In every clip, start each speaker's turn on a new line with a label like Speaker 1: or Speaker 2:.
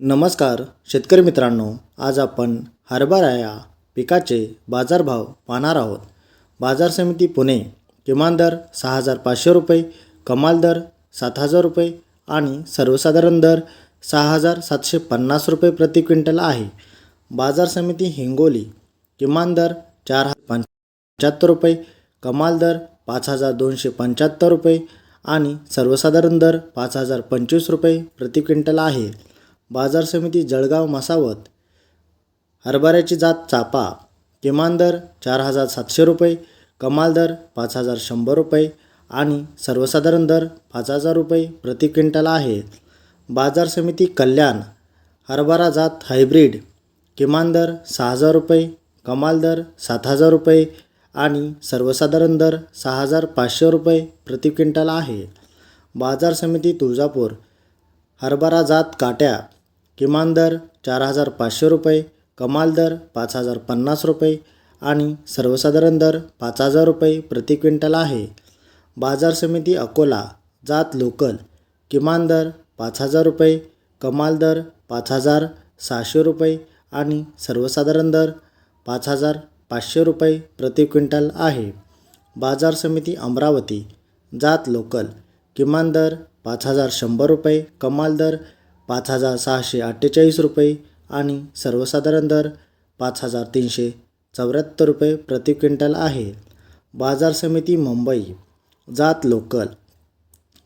Speaker 1: नमस्कार शेतकरी मित्रांनो आज आपण हरभरा या पिकाचे बाजारभाव पाहणार आहोत. बाजार समिती पुणे किमान दर सहा हजार पाचशे रुपये कमाल दर सात हजार रुपये आणि सर्वसाधारण दर सहा हजार सातशे पन्नास रुपये प्रति क्विंटल आहे. बाजार समिती हिंगोली किमान दर चार हजार पंच्याहत्तर रुपये कमाल दर पाच हजार दोनशे पंच्याहत्तर रुपये आणि सर्वसाधारण दर पाच हजार पंचवीस रुपये प्रति क्विंटल आहे. बाजार समिती जळगाव मसावत. हरभऱ्याची जात चापा. किमान दर चार हजार सातशे रुपये कमाल दर पाच हजार शंभर रुपये आणि सर्वसाधारण दर पाच हजार रुपये प्रति क्विंटल आहे. बाजार समिती कल्याण. हरभरा जात हायब्रीड. किमान दर सहा हजार रुपये कमाल दर सात हजार रुपये आणि सर्वसाधारण दर सहा हजार पाचशे रुपये प्रति क्विंटल आहे. बाजार समिती तुळजापूर. हरभरा जात काट्या. किमान दर चार हजार पाचशे रुपये कमाल दर पाच हजार पन्नास रुपये आणि सर्वसाधारण दर पाच हजार रुपये प्रति क्विंटल आहे. बाजार समिती अकोला जात लोकल किमान दर पाच हजार रुपये कमाल दर पाच हजार सहाशे रुपये आणि सर्वसाधारण दर पाच हजार पाचशे रुपये प्रति क्विंटल आहे. बाजार समिती अमरावती जात लोकल किमान दर पाच हजार शंभर रुपये कमाल दर पाच हजार सहाशे अठ्ठेचाळीस रुपये आणि सर्वसाधारण दर पाच हजार तीनशे चौऱ्याहत्तर रुपये प्रति क्विंटल आहे. बाजार समिती मुंबई जात लोकल.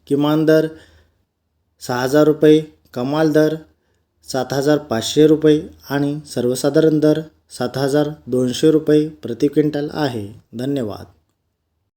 Speaker 1: किमान दर सहा हजार रुपये कमाल दर सात हजार पाचशे रुपये आणि सर्वसाधारण दर सात हजार दोनशे रुपये प्रति क्विंटल आहे. धन्यवाद.